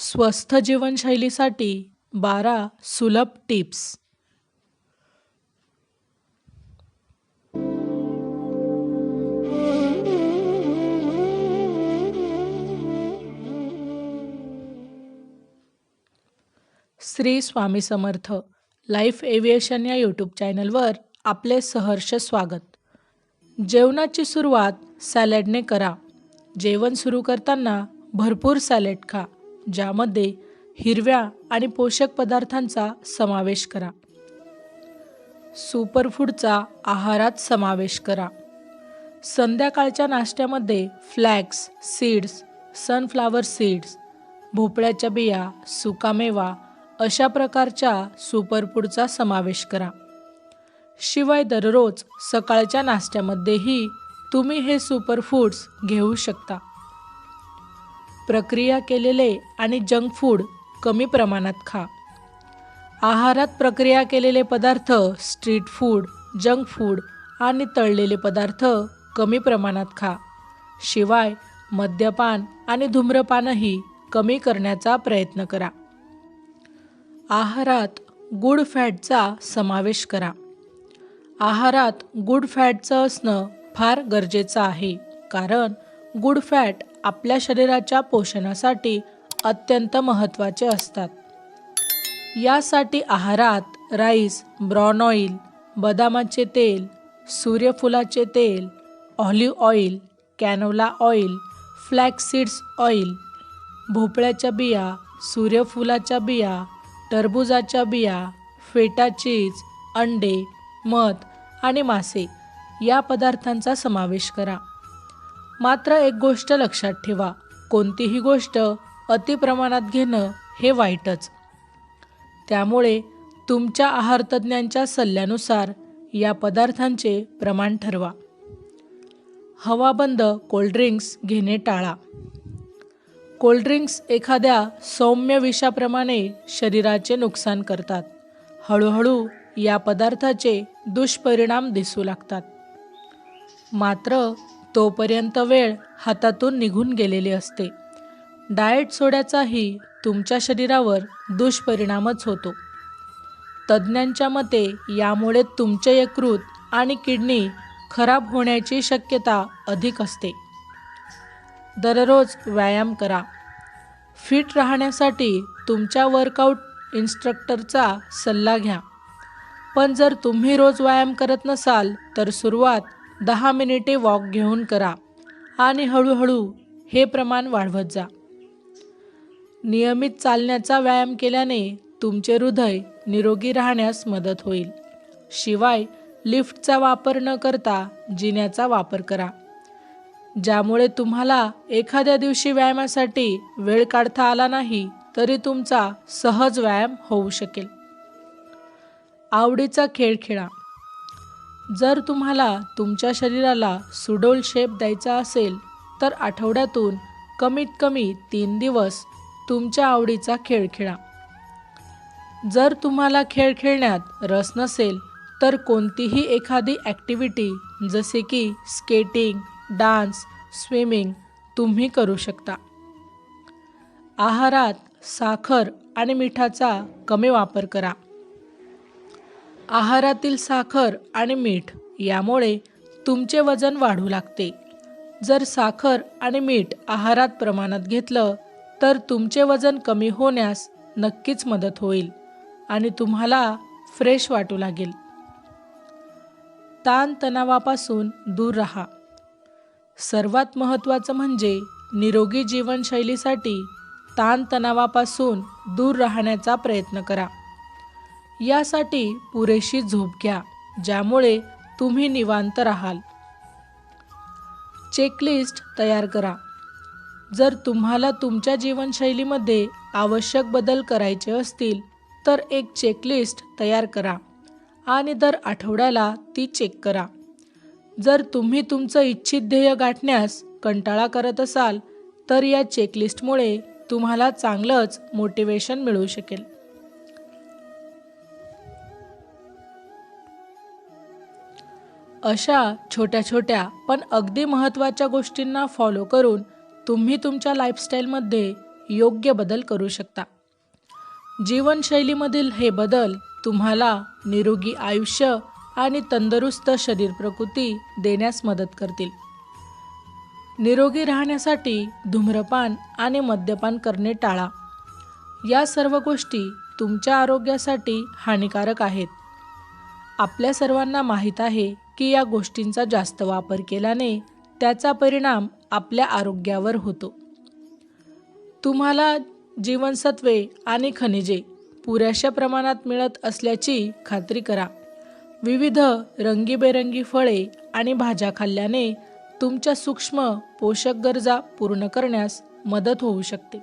स्वस्थ जीवनशैलीसाठी बारा सुलभ tips. Shri Swami Samarth life aviation या यूट्यूब चॅनलवर आपले सहर्ष स्वागत. जेवणाची सुरुवात सॅलडने करा. जेवण सुरू करताना भरपूर सॅलड खा. ज्यामध्ये हिरव्या आणि पोषक पदार्थांचा समावेश करा. सुपरफूडचा आहारात समावेश करा. संध्याकाळच्या नाश्त्यामध्ये फ्लॅक्स सीड्स सनफ्लावर सीड्स भोपळ्याच्या बिया सुकामेवा अशा प्रकारच्या सुपरफूडचा समावेश करा. शिवाय दररोज सकाळच्या नाश्त्यामध्येही तुम्ही हे सुपरफूड्स घेऊ शकता. प्रक्रिया केलेले आणि जंक फूड कमी प्रमाणात खा. आहारात प्रक्रिया केलेले पदार्थ स्ट्रीट फूड जंक फूड आणि तळलेले पदार्थ कमी प्रमाणात खा. शिवाय मद्यपान आणि धूम्रपानही कमी करण्याचा प्रयत्न करा. आहारात गुड फॅटचा समावेश करा. आहारात गुड फॅटचं असणं फार गरजेचं आहे कारण गुड फॅट आपल्या शरीराच्या पोषणासाठी अत्यंत महत्त्वाचे असतात. यासाठी आहारात राईस ब्रॉन ऑइल बदामाचे तेल सूर्यफुलाचे तेल olive oil canola oil flaxseeds oil भोपळ्याच्या बिया सूर्यफुलाच्या बिया टरबुजाच्या बिया फेटा चीज अंडे मध आणि मासे या पदार्थांचा समावेश करा. मात्र एक गोष्ट लक्षात ठेवा. कोणतीही गोष्ट अतिप्रमाणात घेणं हे वाईटच. त्यामुळे तुमच्या आहारतज्ज्ञांच्या सल्ल्यानुसार या पदार्थांचे प्रमाण ठरवा. हवाबंद कोल्ड्रिंक्स घेणे टाळा. कोल्ड्रिंक्स एखाद्या सौम्य विषाप्रमाणे शरीराचे नुकसान करतात. हळूहळू या पदार्थाचे दुष्परिणाम दिसू लागतात. मात्र तोपर्यंत वेळ हातातून निघून गेलेली असते. डाएट सोड्याचाही तुमच्या शरीरावर दुष्परिणामच होतो. तज्ज्ञांच्या मते यामुळे तुमचे यकृत आणि किडनी खराब होण्याची शक्यता अधिक असते. दररोज व्यायाम करा. फिट राहण्यासाठी तुमच्या वर्कआउट इन्स्ट्रक्टरचा सल्ला घ्या. पण जर तुम्ही रोज व्यायाम करत नसाल तर सुरुवात दहा मिनिटे वॉक घेऊन करा आणि हळूहळू हे प्रमाण वाढवत जा. नियमित चालण्याचा व्यायाम केल्याने तुमचे हृदय निरोगी राहण्यास मदत होईल. शिवाय लिफ्टचा वापर न करता जिन्याचा वापर करा. ज्यामुळे तुम्हाला एखाद्या दिवशी व्यायामासाठी वेळ काढता आला नाही तरी तुमचा सहज व्यायाम होऊ शकेल. आवडीचा खेळ खेळा. जर तुम्हाला तुमच्या शरीराला सुडोल शेप द्यायचा असेल तर आठवड्यातून कमीत कमी तीन दिवस तुमच्या आवडीचा खेळ खेळा. जर तुम्हाला खेळ खेळण्यात रस नसेल तर कोणतीही एखादी ॲक्टिव्हिटी जसे की स्केटिंग डान्स स्विमिंग तुम्ही करू शकता. आहारात साखर आणि मिठाचा कमी वापर करा. आहारातील साखर आणि मीठ यामुळे तुमचे वजन वाढू लागते. जर साखर आणि मीठ आहारात प्रमाणात घेतलं तर तुमचे वजन कमी होण्यास नक्कीच मदत होईल आणि तुम्हाला फ्रेश वाटू लागेल. ताणतणावापासून दूर राहा. सर्वात महत्त्वाचं म्हणजे निरोगी जीवनशैलीसाठी ताणतणावापासून दूर राहण्याचा प्रयत्न करा. यासाठी पुरेशी झोप घ्या ज्यामुळे तुम्ही निवांत राहाल. चेकलिस्ट तयार करा. जर तुम्हाला तुमच्या जीवनशैलीमध्ये आवश्यक बदल करायचे असतील तर एक चेकलिस्ट तयार करा आणि दर आठवड्याला ती चेक करा. जर तुम्ही तुमचं इच्छित ध्येय गाठण्यास कंटाळा करत असाल तर या चेकलिस्टमुळे तुम्हाला चांगलंच मोटिवेशन मिळू शकेल. अशा छोट्या छोट्या पण अगदी महत्त्वाच्या गोष्टींना फॉलो करून तुम्ही तुमच्या लाईफस्टाईलमध्ये योग्य बदल करू शकता. जीवनशैलीमधील हे बदल तुम्हाला निरोगी आयुष्य आणि तंदुरुस्त शरीर प्रकृती देण्यास मदत करतील. निरोगी राहण्यासाठी धूम्रपान आणि मद्यपान करणे टाळा. या सर्व गोष्टी तुमच्या आरोग्यासाठी हानिकारक आहेत. आपल्या सर्वांना माहीत आहे की या गोष्टींचा जास्त वापर केल्याने त्याचा परिणाम आपल्या आरोग्यावर होतो. तुम्हाला जीवनसत्वे आणि खनिजे पुरेशा प्रमाणात मिळत असल्याची खात्री करा. विविध रंगीबेरंगी फळे आणि भाज्या खाल्ल्याने तुमच्या सूक्ष्म पोषक गरजा पूर्ण करण्यास मदत होऊ शकते.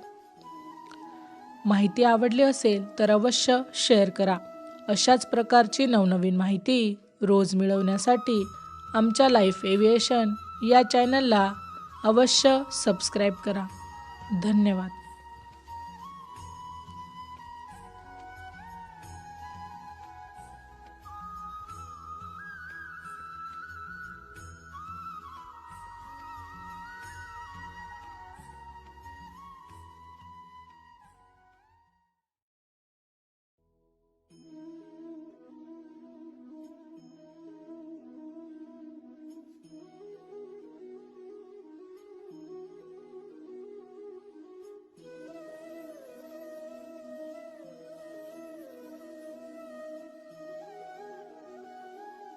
माहिती आवडली असेल तर अवश्य शेअर करा. अशाच प्रकारची नवनवीन माहिती रोज मिळवण्यासाठी आमच्या लाईफ एव्हिएशन या चॅनलला अवश्य सबस्क्राईब करा. धन्यवाद.